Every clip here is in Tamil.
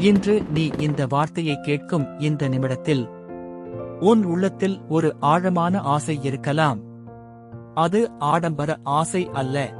இன்று நீ இந்த வார்த்தையை கேட்கும் இந்த நிமிடத்தில் உன் உள்ளத்தில் ஒரு ஆழமான ஆசை இருக்கலாம். அது ஆடம்பர ஆசை அல்ல.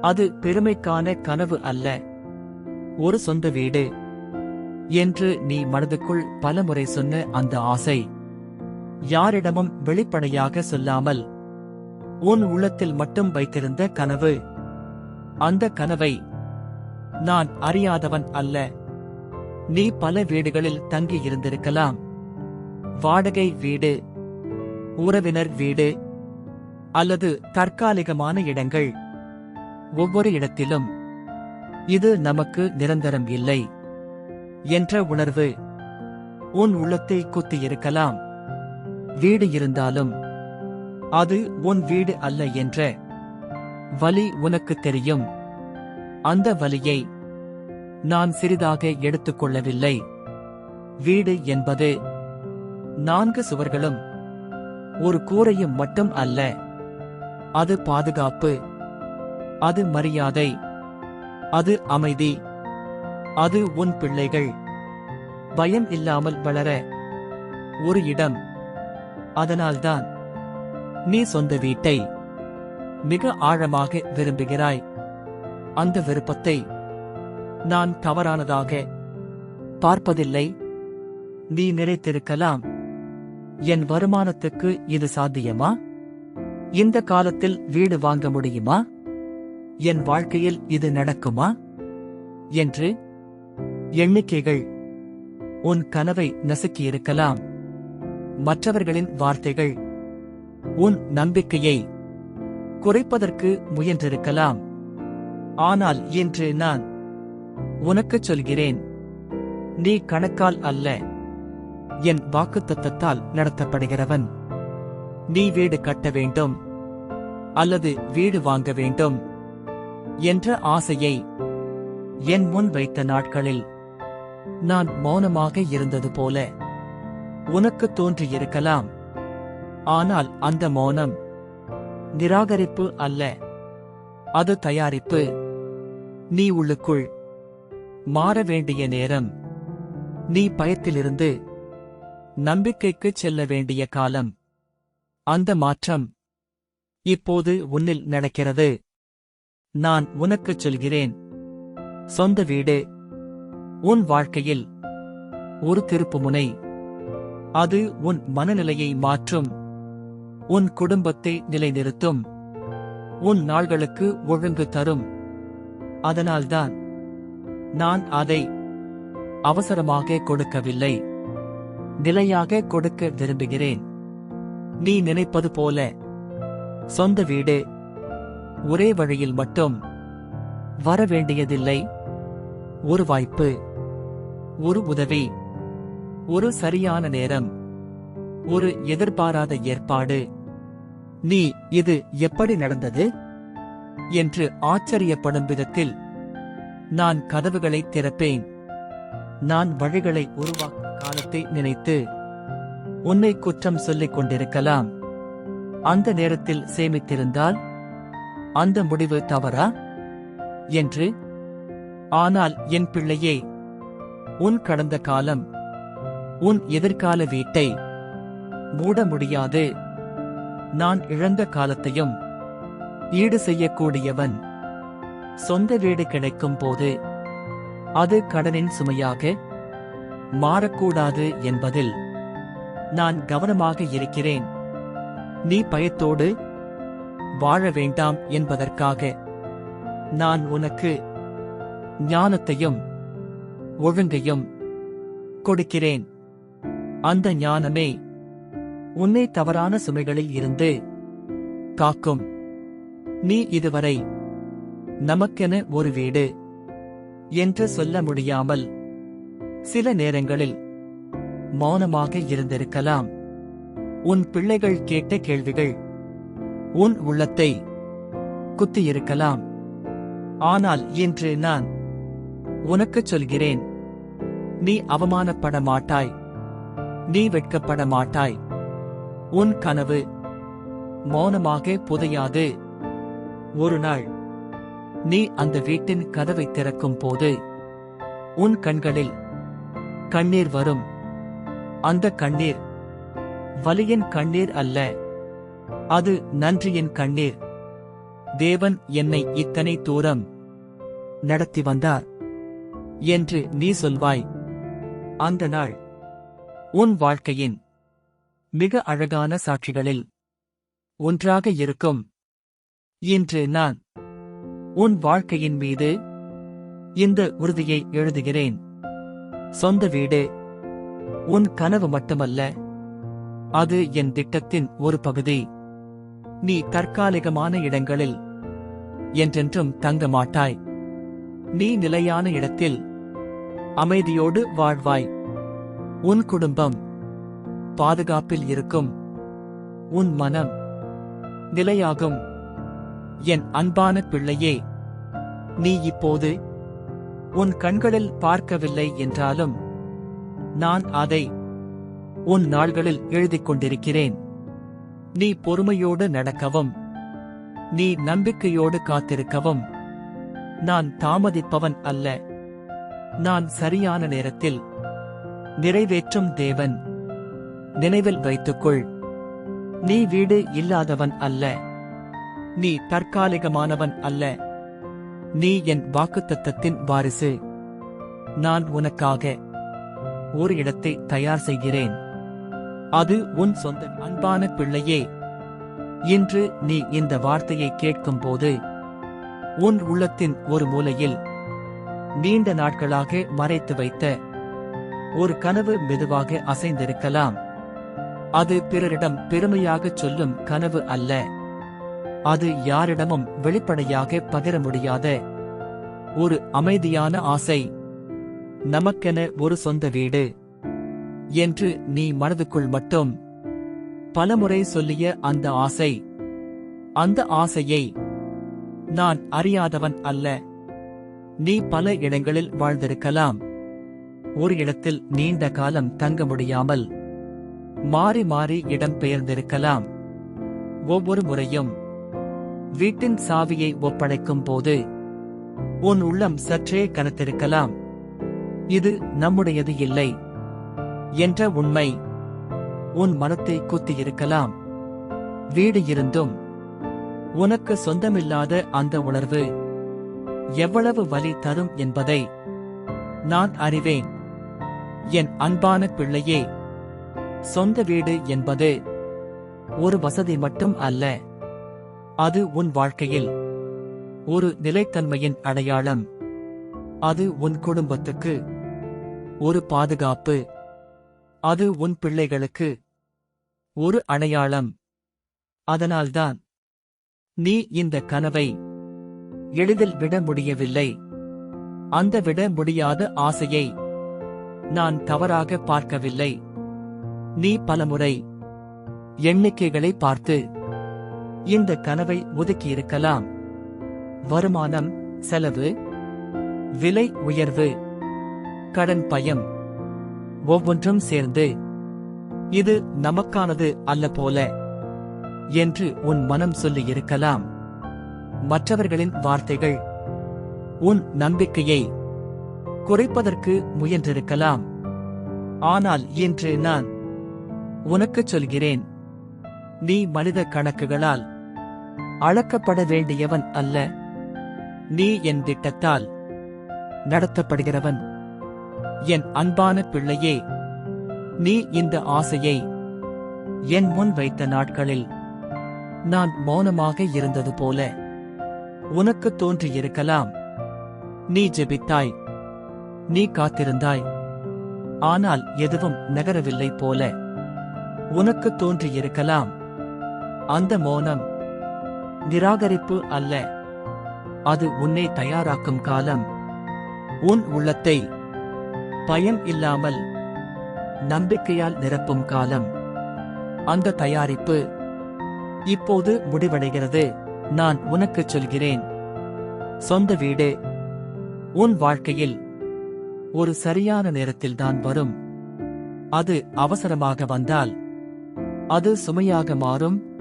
அது பெருமைக்கான கனவு அல்ல. ஒரு சொந்த வீடு என்று நீ மனதுக்குள் பலமுறை சொன்ன அந்த ஆசை யாரிடமும் வெளிப்படையாக சொல்லாமல் உன் உள்ளத்தில் மட்டும் வைத்திருந்த கனவு. அந்த கனவை நான் அறியாதவன் அல்ல. நீ பல வீடுகளில் தங்கி இருந்திருக்கலாம். வாடகை வீடு உறவினர் வீடு அல்லது தற்காலிகமான இடங்கள். ஒவ்வொரு இடத்திலும் இது நமக்கு நிரந்தரம் இல்லை என்ற உணர்வு உன் உள்ளத்தை குத்தியிருக்கலாம். வீடு இருந்தாலும் அது உன் வீடு அல்ல என்ற வலி உனக்கு தெரியும். அந்த வலியை நான் சிறிதாக எடுத்துக்கொள்ளவில்லை. வீடு என்பது நான்கு சுவர்களும் ஒரு கூரையும் மட்டும் அல்ல. அது பாதுகாப்பு அது மரியாதை அது அமைதி அது உன் பிள்ளைகள். பயம் இல்லாமல் வளர ஒரு இடம். அதனால்தான் நீ சொந்த வீட்டை மிக ஆழமாக விரும்புகிறாய். அந்த விருப்பத்தை நான் தவறானதாக பார்ப்பதில்லை. நீ நினைத்திருக்கலாம். என் வருமானத்துக்கு இது சாத்தியமா? இந்த காலத்தில் வீடு வாங்க முடியுமா? என் வாழ்க்கையில் இது நடக்குமா? என்று எண்ணிக்கைகள் உன் கனவை நசுக்கியிருக்கலாம். மற்றவர்களின் வார்த்தைகள் உன் நம்பிக்கையை குறைப்பதற்கு முயன்றிருக்கலாம். ஆனால் இன்று நான் உனக்குச் சொல்கிறேன். நீ கணக்கால் அல்ல. என் வாக்குத்தத்தத்தால் நடத்தப்படுகிறவன். நீ வீடு கட்ட வேண்டும். அல்லது வீடு வாங்க வேண்டும். என்ற ஆசையை என் முன் வைத்த நாட்களில் நான் மௌனமாக இருந்தது போல உனக்கு தோன்றியிருக்கலாம். ஆனால் அந்த மௌனம் நிராகரிப்பு அல்ல. அது தயாரிப்பு. நீ உள்ளுக்குள் மாற வேண்டிய நேரம். நீ பயத்திலிருந்து நம்பிக்கைக்கு செல்ல வேண்டிய காலம். அந்த மாற்றம் இப்போது உன்னில் நடக்கிறது. நான் உனக்குச் சொல்கிறேன். சொந்த வீடு. உன் வாழ்க்கையில் ஒரு திருப்புமுனை அது உன் மனநிலையை மாற்றும். உன் குடும்பத்தை நிலைநிறுத்தும். உன் நாள்களுக்கு ஒழுங்கு தரும். அதனால்தான் நான் அதை அவசரமாக கொடுக்கவில்லை. நிலையாக கொடுக்க விரும்புகிறேன். நீ நினைப்பது போல. சொந்த வீடு ஒரே வழியில் மட்டும் வர வேண்டியதில்லை. ஒரு வாய்ப்பு ஒரு உதவி ஒரு சரியான நேரம் ஒரு எதிர்பாராத ஏற்பாடு. நீ இது எப்படி நடந்தது? என்று ஆச்சரியப்படும் விதத்தில் நான் கதவுகளை திறப்பேன். நான் வழிகளை உருவாக்கும் காலத்தை நினைத்து உன்னை குற்றம் சொல்லிக் கொண்டிருக்கலாம். அந்த நேரத்தில் சேமித்திருந்தால் அந்த முடிவு தவறா? என்று. ஆனால் என் பிள்ளையே உன் கடந்த காலம் உன் எதிர்கால வீட்டை மூட முடியாது. நான் இழந்த காலத்தையும் ஈடு செய்யக்கூடியவன். சொந்த வீடு கிடைக்கும் போது அது கடனின் சுமையாக மாறக்கூடாது என்பதில் நான் கவனமாக இருக்கிறேன். நீ பயத்தோடு வாழ வேண்டாம் என்பதற்காக நான் உனக்கு ஞானத்தையும் ஒழுங்கையும் கொடுக்கிறேன். அந்த ஞானமே உன்னை தவறான சுமைகளில் இருந்து காக்கும். நீ இதுவரை நமக்கென ஒரு வீடு என்று சொல்ல முடியாமல் சில நேரங்களில் மௌனமாக இருந்திருக்கலாம். உன் பிள்ளைகள் கேட்ட கேள்விகள் உன் உள்ளத்தை குத்தியிருக்கலாம். ஆனால் இன்று நான் உனக்குச் சொல்கிறேன் நீ அவமானப்பட மாட்டாய் நீ வெட்கப்பட மாட்டாய். உன் கனவு மௌனமாக புதையாது. ஒரு நாள் நீ அந்த வீட்டின் கதவை திறக்கும் போது உன் கண்களில் கண்ணீர் வரும். அந்த கண்ணீர் வலியின் கண்ணீர் அல்ல. அது நன்றியின் கண்ணீர். தேவன் என்னை இத்தனை தூரம் நடத்தி வந்தார் என்று நீ சொல்வாய். அந்த நாள் உன் வாழ்க்கையின் மிக அழகான சாட்சிகளில் ஒன்றாக இருக்கும். இன்று நான் உன் வாழ்க்கையின் மீது இந்த உறுதியை எழுதுகிறேன். சொந்த வீடு உன் கனவு மட்டுமல்ல அது என் திட்டத்தின் ஒரு பகுதி. நீ தற்காலிகமான இடங்களில் என்றென்றும் தங்க மாட்டாய். நீ நிலையான இடத்தில் அமைதியோடு வாழ்வாய். உன் குடும்பம் பாதுகாப்பில் இருக்கும். உன் மனம் நிலையாகும். என் அன்பான பிள்ளையே நீ இப்போது உன் கண்களில் பார்க்கவில்லை என்றாலும் நான் அதை உன் நாள்களில் எழுதிக் கொண்டிருக்கிறேன். நீ பொறுமையோடு நடக்கவும் நீ நம்பிக்கையோடு காத்திருக்கவும். நான் தாமதிப்பவன் அல்ல. நான் சரியான நேரத்தில் நிறைவேற்றும் தேவன். நினைவில் வைத்துக்கொள். நீ வீடு இல்லாதவன் அல்ல. நீ தற்காலிகமானவன் அல்ல. நீ என் வாக்குத்தத்தத்தின் வாரிசு. நான் உனக்காக ஒரு இடத்தை தயார் செய்கிறேன். அது உன் சொந்த அன்பான பிள்ளையே. இன்று நீ இந்த வார்த்தையை கேட்கும்போது உன் உள்ளத்தின் ஒரு மூலையில் நீண்ட நாட்களாக மறைத்து வைத்த ஒரு கனவு மெதுவாக அசைந்திருக்கலாம். அது பிறரிடம் பெருமையாகச் சொல்லும் கனவு அல்ல. அது யாரிடமும் வெளிப்படையாக பகிர முடியாத ஒரு அமைதியான ஆசை. நமக்கென ஒரு சொந்த வீடு என்று நீ மனதுக்குள் மட்டும் பலமுறை சொல்லிய அந்த ஆசை. அந்த ஆசையை நான் அறியாதவன் அல்ல. நீ பல இடங்களில் வாழ்ந்திருக்கலாம். ஒரு இடத்தில் நீண்ட காலம் தங்க முடியாமல் மாறி மாறி இடம் பெயர்ந்திருக்கலாம். ஒவ்வொரு முறையும் வீட்டின் சாவியை ஒப்படைக்கும் போது உன் உள்ளம் சற்றே கனத்திருக்கலாம். இது நம்முடையது இல்லை என்ற உண்மை உன் மனத்தை குத்தியிருக்கலாம். வீடு இருந்தும் உனக்கு சொந்தமில்லாத அந்த உணர்வு எவ்வளவு வலி தரும் என்பதை நான் அறிவேன். என் அன்பான பிள்ளையே சொந்த வீடு என்பது ஒரு வசதி மட்டும் அல்ல. அது உன் வாழ்க்கையில் ஒரு நிலைத்தன்மையின் அடையாளம். அது உன் குடும்பத்துக்கு ஒரு பாதுகாப்பு. அது உன் பிள்ளைகளுக்கு ஒரு அடையாளம். அதனால்தான் நீ இந்த கனவை எளிதில் விட முடியவில்லை. அந்த விட முடியாத ஆசையை நான் தவறாக பார்க்கவில்லை. நீ பலமுறை எண்ணிக்கைகளை பார்த்து இந்த கனவை ஒதுக்கியிருக்கலாம். வருமானம் செலவு விலை உயர்வு கடன் பயம் ஒவ்வொன்றும் சேர்ந்து இது நமக்கானது அல்ல போல என்று உன் மனம் சொல்லியிருக்கலாம். மற்றவர்களின் வார்த்தைகள் உன் நம்பிக்கையை குறைப்பதற்கு முயன்றிருக்கலாம். ஆனால் இன்று நான் உனக்குச் சொல்கிறேன் நீ மனித கணக்குகளால் அளக்கப்பட வேண்டியவன் அல்ல. நீ என் திட்டத்தால் நடத்தப்படுகிறவன். என் அன்பான பிள்ளையே நீ இந்த ஆசையை என் முன் வைத்த நாட்களில் நான் மௌனமாக இருந்தது போல உனக்கு தோன்றியிருக்கலாம். நீ ஜெபித்தாய் நீ காத்திருந்தாய். ஆனால் எதுவும் நகரவில்லை போல உனக்கு தோன்றியிருக்கலாம். அந்த மௌனம் நிராகரிப்பு அல்ல. அது உன்னை தயாராக்கும் காலம். உன் உள்ளத்தை பயம் இல்லாமல் நம்பிக்கையால் நிரப்பும் காலம். அந்த தயாரிப்பு இப்போது முடிவடைகிறது. நான் உனக்கு சொல்கிறேன். சொந்த வீடு. உன் வாழ்க்கையில் ஒரு சரியான நேரத்தில்தான் வரும். அது அவசரமாக வந்தால் அது சுமையாக மாறும்.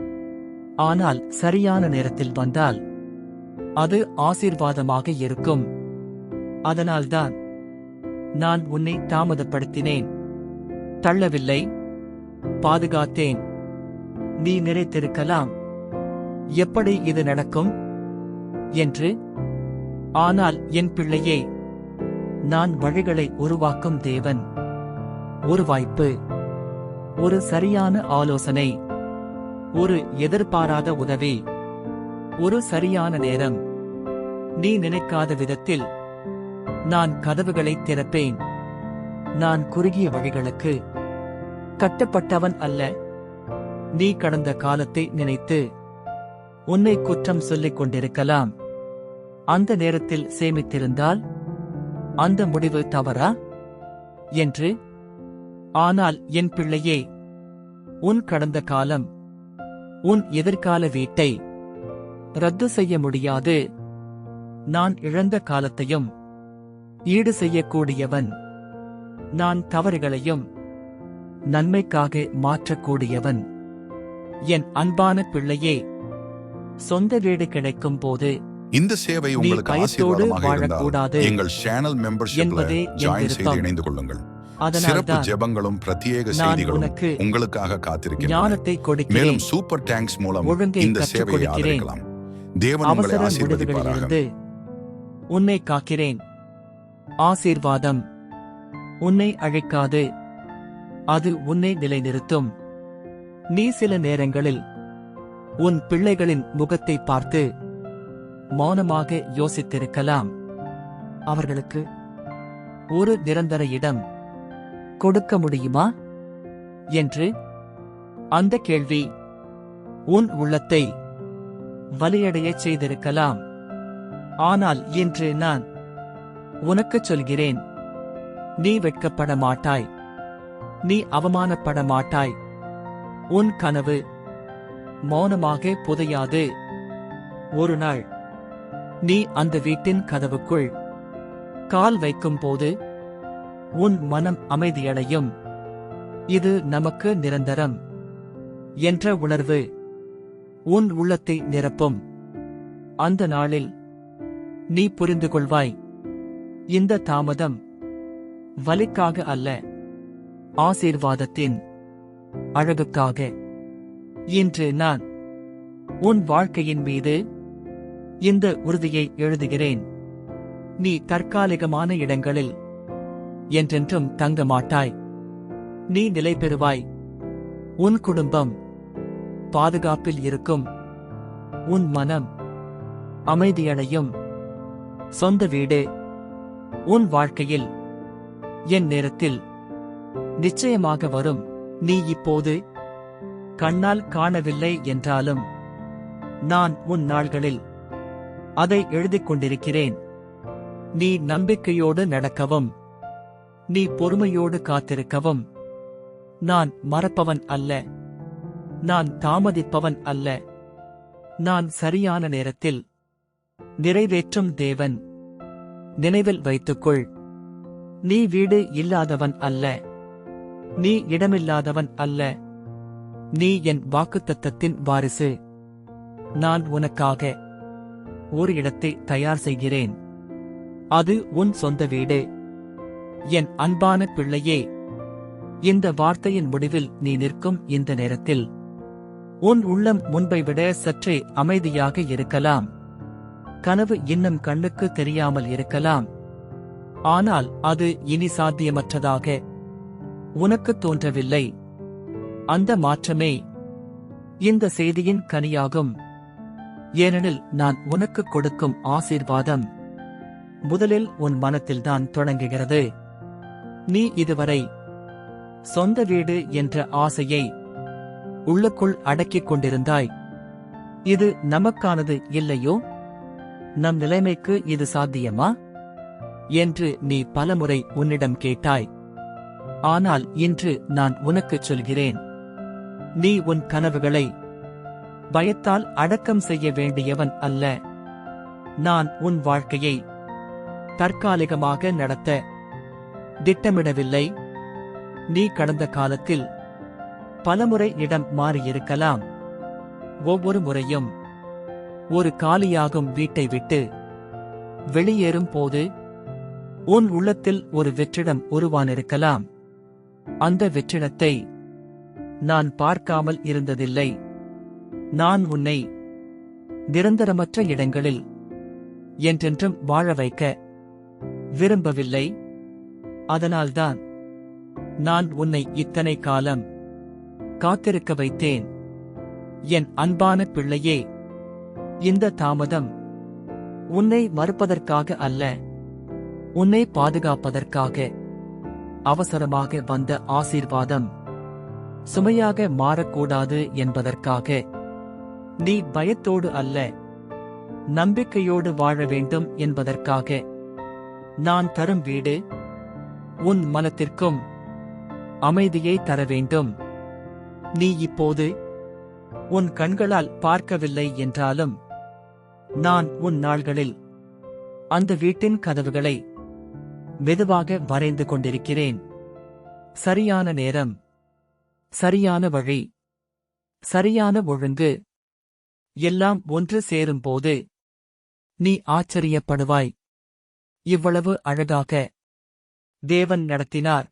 ஆனால் சரியான நேரத்தில் வந்தால் அது ஆசீர்வாதமாக இருக்கும். அதனால்தான் நான் உன்னை தாமதப்படுத்தினேன். தள்ளவில்லை. பாதுகாத்தேன். நீ நினைத்திருக்கலாம். எப்படி இது நடக்கும்? என்று. ஆனால் என் பிள்ளையே நான் வழிகளை உருவாக்கும் தேவன். ஒரு வாய்ப்பு. ஒரு சரியான ஆலோசனை. ஒரு எதிர்பாராத உதவி. ஒரு சரியான நேரம். நீ நினைக்காத விதத்தில். நான் கதவுகளை திறப்பேன். நான் குறுகிய வழிகளுக்கு கட்டப்பட்டவன் அல்ல. நீ கடந்த காலத்தை நினைத்து. உன்னை குற்றம் சொல்லிக் கொண்டிருக்கலாம். அந்த நேரத்தில் சேமித்திருந்தால். அந்த முடிவு தவறா? என்று. ஆனால் என் பிள்ளையே உன் கடந்த காலம். உன் எதிர்கால வீட்டை ரத்து செய்ய முடியாது. நான் இழந்த காலத்தையும் ஈடு செய்யக்கூடியவன் நான் தவறுகளையும் நன்மைக்காக மாற்றக்கூடியவன். என் அன்பான பிள்ளையே சொந்த வீடு கிடைக்கும் போது இந்த சேவை உங்களுக்கு ஆசீர்வாதமாக இருந்தால் எங்கள் சேனல் மெம்பர்ஷிப்ல ஜாயின் செய்து. இணைந்து கொள்ளுங்கள். சிறப்பு அதனால்தான் ஜெபங்களும் பிரத்யேக செய்திகளும் உங்களுக்காக காத்திருக்கின்றன. ஞானத்தை மேலும் சூப்பர் டேங்க்ஸ் மூலம் இந்த சேவையை. ஆதரிக்கலாம். தேவன் உங்களை ஆசீர்வதிப்பாராக. உன்னை காக்கிறேன். ஆசீர்வாதம். உன்னை அழைக்காது. அது உன்னை நிலைநிறுத்தும். நீ சில நேரங்களில் உன் பிள்ளைகளின் முகத்தை பார்த்து மௌனமாக யோசித்திருக்கலாம். அவர்களுக்கு ஒரு நிரந்தர இடம் கொடுக்க முடியுமா? என்று அந்த கேள்வி உன் உள்ளத்தை வலியடையச் செய்திருக்கலாம். ஆனால் இன்று நான் உனக்குச் சொல்கிறேன் நீ வெட்கப்பட மாட்டாய். நீ அவமானப்பட மாட்டாய். உன் கனவு மௌனமாக புதையாது. ஒரு நாள் நீ அந்த வீட்டின் கதவுக்குள் கால் வைக்கும்போது உன் மனம் அமைதியடையும். இது நமக்கு நிரந்தரம். என்ற உணர்வு. உன் உள்ளத்தை நிரப்பும். அந்த நாளில் நீ புரிந்து கொள்வாய். இந்த தாமதம் வலிக்காக அல்ல. ஆசீர்வாதத்தின் அழகுக்காக. இன்று நான் உன் வாழ்க்கையின் மீது இந்த உறுதியை எழுதுகிறேன். நீ தற்காலிகமான இடங்களில் என்றென்றும் தங்க மாட்டாய் நீ நிலை பெறுவாய். உன் குடும்பம் பாதுகாப்பில் இருக்கும். உன் மனம் அமைதியடையும். சொந்த வீடு உன் வாழ்க்கையில் என் நேரத்தில் நிச்சயமாக வரும். நீ இப்போது கண்ணால் காணவில்லை என்றாலும் நான் உன் நாள்களில் அதை எழுதிக் கொண்டிருக்கிறேன். நீ நம்பிக்கையோடு நடக்கவும். நீ பொறுமையோடு காத்திருக்கவும். நான் மறப்பவன் அல்ல. நான் தாமதிப்பவன் அல்ல. நான் சரியான நேரத்தில் நிறைவேற்றும் தேவன். நினைவில் வைத்துக்கொள். நீ வீடு இல்லாதவன் அல்ல. நீ இடமில்லாதவன் அல்ல. நீ என் வாக்குத்தத்தத்தின் வாரிசு. நான் உனக்காக ஒரு இடத்தை தயார் செய்கிறேன். அது உன் சொந்த வீடு. என் அன்பான பிள்ளையே இந்த வார்த்தையின் முடிவில் நீ நிற்கும் இந்த நேரத்தில் உன் உள்ளம் முன்பை விட சற்றே அமைதியாக இருக்கலாம். கனவு இன்னும் கண்ணுக்கு தெரியாமல் இருக்கலாம். ஆனால் அது இனி சாத்தியமற்றதாக உனக்கு தோன்றவில்லை. அந்த மாற்றமே இந்த செய்தியின் கனியாகும். ஏனெனில் நான் உனக்கு கொடுக்கும் ஆசீர்வாதம் முதலில் உன் மனத்தில்தான் தொடங்குகிறது. நீ இதுவரை சொந்த வீடு என்ற ஆசையை உள்ளுக்குள் அடக்கிக் கொண்டிருந்தாய். இது நமக்கானது இல்லையோ? நம் நிலைமைக்கு இது சாத்தியமா? என்று நீ பலமுறை உன்னிடம் கேட்டாய். ஆனால் இன்று நான் உனக்குச் சொல்கிறேன். நீ உன் கனவுகளை பயத்தால் அடக்கம் செய்ய வேண்டியவன் அல்ல. நான் உன் வாழ்க்கையை தற்காலிகமாக நடத்த திட்டமிடவில்லை. நீ கடந்த காலத்தில் பலமுறை இடம் மாறியிருக்கலாம். ஒவ்வொரு முறையும் ஒரு காலியாகும் வீட்டை விட்டு வெளியேறும் போது உன் உள்ளத்தில் ஒரு வெற்றிடம் உருவானிருக்கலாம். அந்த வெற்றிடத்தை நான் பார்க்காமல் இருந்ததில்லை. நான் உன்னை நிரந்தரமற்ற இடங்களில் என்றென்றும் வாழ வைக்க விரும்பவில்லை. அதனால்தான் நான் உன்னை இத்தனை காலம் காத்திருக்க வைத்தேன். என் அன்பான பிள்ளையே இந்த தாமதம் உன்னை மறுப்பதற்காக அல்ல உன்னை பாதுகாப்பதற்காக அவசரமாக வந்த ஆசீர்வாதம் சுமையாக மாறக்கூடாது என்பதற்காக நீ பயத்தோடு அல்ல நம்பிக்கையோடு வாழ வேண்டும் என்பதற்காக நான் தரும் வீடு உன் மனத்திற்கும் அமைதியை தர வேண்டும். நீ இப்போது உன் கண்களால் பார்க்கவில்லை என்றாலும் நான் உன் நாள்களில் அந்த வீட்டின் கதவுகளை மெதுவாக வரைந்து கொண்டிருக்கிறேன். சரியான நேரம் சரியான வழி சரியான ஒழுங்கு எல்லாம் ஒன்று சேரும்போது நீ ஆச்சரியப்படுவாய். இவ்வளவு அழகாக தேவன் நடத்தினார்.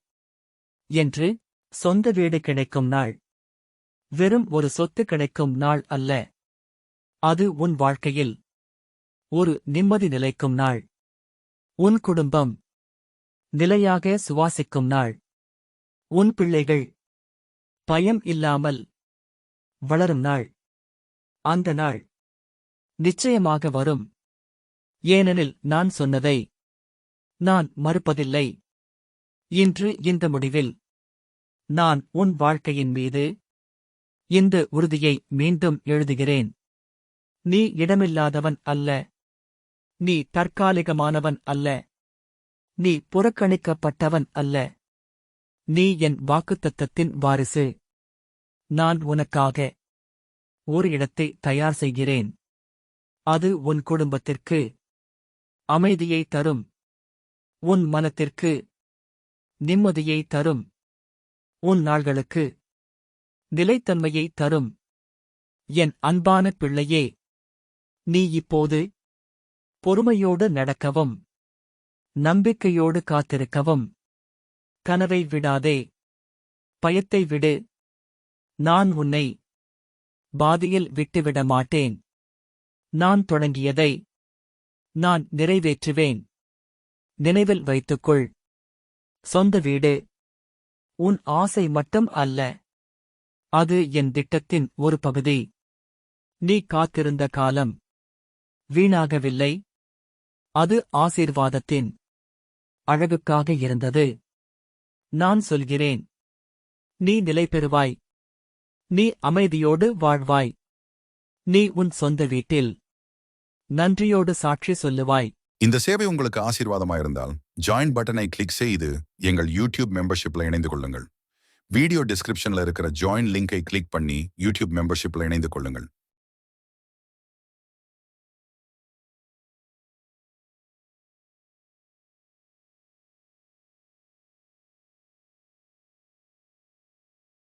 என்று சொந்த வீடு கிடைக்கும் நாள். வெறும் ஒரு சொத்து கிடைக்கும் நாள் அல்ல. அது உன் வாழ்க்கையில் ஒரு நிம்மதி நிலைக்கும் நாள். உன் குடும்பம் நிலையாக சுவாசிக்கும் நாள். உன் பிள்ளைகள் பயம் இல்லாமல் வளரும் நாள். அந்த நாள் நிச்சயமாக வரும். ஏனெனில் நான் சொன்னதை நான் மறுப்பதில்லை. இன்று இந்த முடிவில் நான் உன் வாழ்க்கையின் மீது இந்த உறுதியை மீண்டும் எழுதுகிறேன். நீ இடமில்லாதவன் அல்ல. நீ தற்காலிகமானவன் அல்ல. நீ புறக்கணிக்கப்பட்டவன் அல்ல. நீ என் வாக்குத்தத்தத்தின் வாரிசு. நான் உனக்காக ஒரு இடத்தை தயார் செய்கிறேன். அது உன் குடும்பத்திற்கு அமைதியை தரும். உன் மனத்திற்கு நிம்மதியை தரும். உன் நாள்களுக்கு நிலைத்தன்மையை தரும். என் அன்பான பிள்ளையே நீ இப்போது பொறுமையோடு நடக்கவும் நம்பிக்கையோடு காத்திருக்கவும். கனவை விடாதே பயத்தை விடு. நான் உன்னை பாதியில் விட்டுவிட மாட்டேன். நான் தொடங்கியதை நான் நிறைவேற்றுவேன். நினைவில் வைத்துக்கொள். சொந்த வீடு. உன் ஆசை மட்டும் அல்ல. அது என் திட்டத்தின் ஒரு பகுதி. நீ காத்திருந்த காலம். வீணாகவில்லை. அது ஆசீர்வாதத்தின் அழகுக்காக இருந்தது. நான் சொல்கிறேன். நீ நிலை பெறுவாய். நீ அமைதியோடு வாழ்வாய். நீ உன் சொந்த வீட்டில் நன்றியோடு சாட்சி சொல்லுவாய். இந்த சேவை உங்களுக்கு ஆசீர்வாதமா இருந்தால் ஜாயின் பட்டனை கிளிக் செய்து எங்கள் யூடியூப் மெம்பர்ஷிப்ல இணைந்து கொள்ளுங்கள். வீடியோ டிஸ்கிரிப்ஷன்ல இருக்கிற ஜாயின் லிங்கை கிளிக் பண்ணி யூடியூப் மெம்பர்ஷிப்ல இணைந்து கொள்ளுங்கள்.